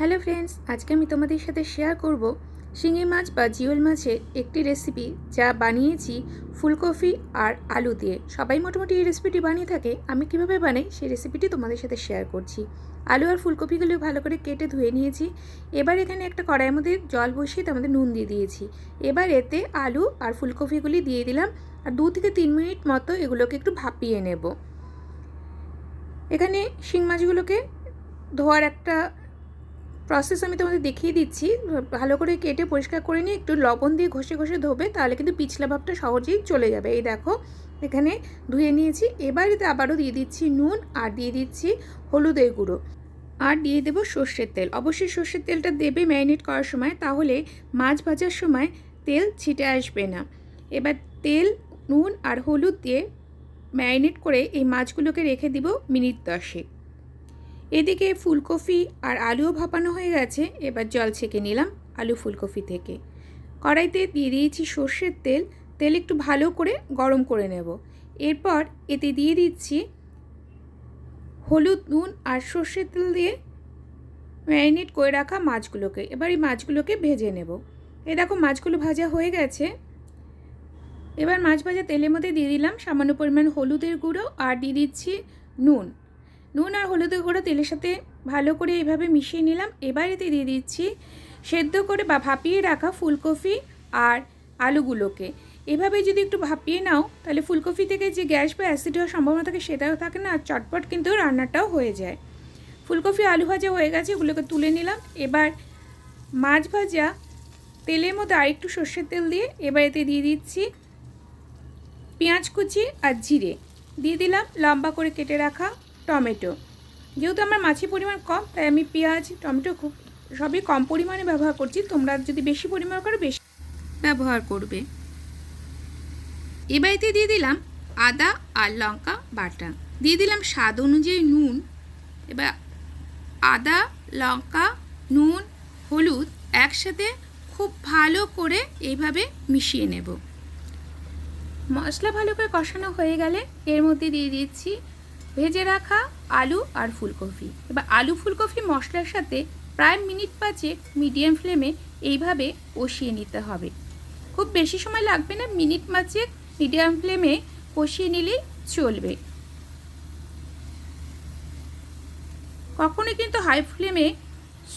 Hello friends, আজকে আমি তোমাদের সাথে শেয়ার করব শিঙি মাছ বা জিওল মাছের একটি রেসিপি যা বানিয়েছি ফুলকপি আর আলু দিয়ে। সবাই মোটামুটি এই রেসিপিটি বানিয়ে থাকে, আমি কীভাবে বানাই সেই রেসিপিটি তোমাদের সাথে শেয়ার করছি। আলু আর ফুলকপিগুলো ভালো করে কেটে ধুয়ে নিয়েছি। এবার এখানে একটা কড়াইয়ের মধ্যে জল বসিয়ে মধ্যে নুন দিয়ে দিয়েছি। এবার এতে আলু আর ফুলকপিগুলি দিয়ে দিলাম আর দু থেকে তিন মিনিট মতো এগুলোকে একটু ভাপিয়ে নেব। এখানে শিং মাছগুলোকে ধোয়ার একটা প্রসেস আমি তোমাদের দেখিয়ে দিচ্ছি। ভালো করে কেটে পরিষ্কার করে নিয়ে একটু লবণ দিয়ে ঘষে ঘষে ধোবে, তাহলে কিন্তু পিছলা ভাবটা সহজেই চলে যাবে। এই দেখো, এখানে ধুয়ে নিয়েছি। এবার এতে আবারও দিয়ে দিচ্ছি নুন আর দিয়ে দিচ্ছি হলুদের গুঁড়ো। আর দিয়ে দেবো সর্ষের তেল। অবশ্যই সর্ষের তেলটা দেবে ম্যারিনেট করার সময়, তাহলে মাছ ভাজার সময় তেল ছিটে আসবে না। এবার তেল, নুন আর হলুদ দিয়ে ম্যারিনেট করে এই মাছগুলোকে রেখে দিব মিনিট দশেক। এদিকে ফুলকপি আর আলুও ভাপানো হয়ে গেছে, এবার জল ছেঁকে নিলাম আলু ফুলকপি থেকে। কড়াইতে দিয়ে দিয়েছি সর্ষের তেল তেল একটু ভালো করে গরম করে নেব। এরপর এতে দিয়ে দিচ্ছি হলুদ, নুন আর সর্ষের তেল দিয়ে ম্যারিনেট করে রাখা মাছগুলোকে। এবার এই মাছগুলোকে ভেজে নেব। এ দেখো মাছগুলো ভাজা হয়ে গেছে। এবার মাছ ভাজা তেলের মধ্যে দিয়ে দিলাম সামান্য পরিমাণ হলুদের গুঁড়ো আর দিয়ে দিচ্ছি নুন। হলুদের গুঁড়ো তেলের সাথে ভালো করে এইভাবে মিশিয়ে নিলাম। এবার এতে দিয়ে দিচ্ছি সেদ্ধ করে বা ভাপিয়ে রাখা ফুলকপি আর আলুগুলোকে। এভাবে যদি একটু ভাপিয়ে নাও, তাহলে ফুলকপি থেকে যে গ্যাস বা অ্যাসিড হওয়ার সম্ভাবনা থাকে সেটাও থাকে না, আর চটপট কিন্তু রান্নাটাও হয়ে যায়। ফুলকপি আলু ভাজা হয়ে গেছে ওগুলোকে তুলে নিলাম। এবার মাছ ভাজা তেলের মধ্যে আরেকটু সর্ষের তেল দিয়ে এবার এতে দিয়ে দিচ্ছি পেঁয়াজ কুচি আর জিরে। দিয়ে দিলাম লম্বা করে কেটে রাখা টমেটো। যেহেতু আমার মাছের পরিমাণ কম, তাই আমি পেঁয়াজ, টমেটো খুব, সবই কম পরিমাণে ব্যবহার করছি। তোমরা যদি বেশি পরিমাণ করো, বেশি ব্যবহার করবে। এবার এতে দিয়ে দিলাম আদা আর লঙ্কা বাটা। দিয়ে দিলাম স্বাদ অনুযায়ী নুন। এবার আদা, লঙ্কা, নুন, হলুদ একসাথে খুব ভালো করে এইভাবে মিশিয়ে নেব। মশলা ভালো করে কষানো হয়ে গেলে এর মধ্যে দিয়ে দিচ্ছি ভেজে রাখা আলু আর ফুলকপি। এবার আলু, ফুলকপি মশলার সাথে প্রায় মিনিট পাঁচেক মিডিয়াম ফ্লেমে এইভাবে কষিয়ে নিতে হবে। খুব বেশি সময় লাগবে না, মিনিট পাঁচেক মিডিয়াম ফ্লেমে কষিয়ে নিলেই চলবে। কখনোই কিন্তু হাই ফ্লেমে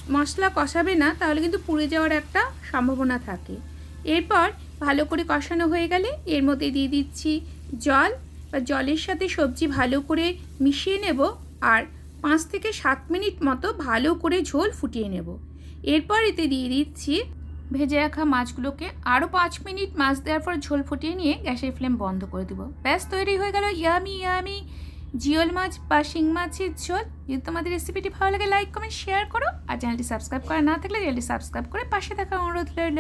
মশলা কষাবে না, তাহলে কিন্তু পুড়ে যাওয়ার একটা সম্ভাবনা থাকে। এরপর ভালো করে কষানো হয়ে গেলে এর মধ্যে দিয়ে দিচ্ছি জল বা জলের সাথে সবজি ভালো করে মিশিয়ে নেব আর পাঁচ থেকে সাত মিনিট মতো ভালো করে ঝোল ফুটিয়ে নেব। এরপর এতে দিয়ে দিচ্ছি ভেজে রাখা মাছগুলোকে আরও পাঁচ মিনিট মাছ দেওয়ার পর ঝোল ফুটিয়ে নিয়ে গ্যাসের ফ্লেম বন্ধ করে দেবো। ব্যাস, তৈরি হয়ে গেল ইয়ামি ইয়ামি জিওল মাছ বা শিং মাছের ঝোল। যদি তোমাদের রেসিপিটি ভালো লাগে, লাইক, কমেন্ট, শেয়ার করো। আর চ্যানেলটি সাবস্ক্রাইব করা না থাকলে চ্যানেলটি সাবস্ক্রাইব করে পাশে থাকা অনুরোধ রইল।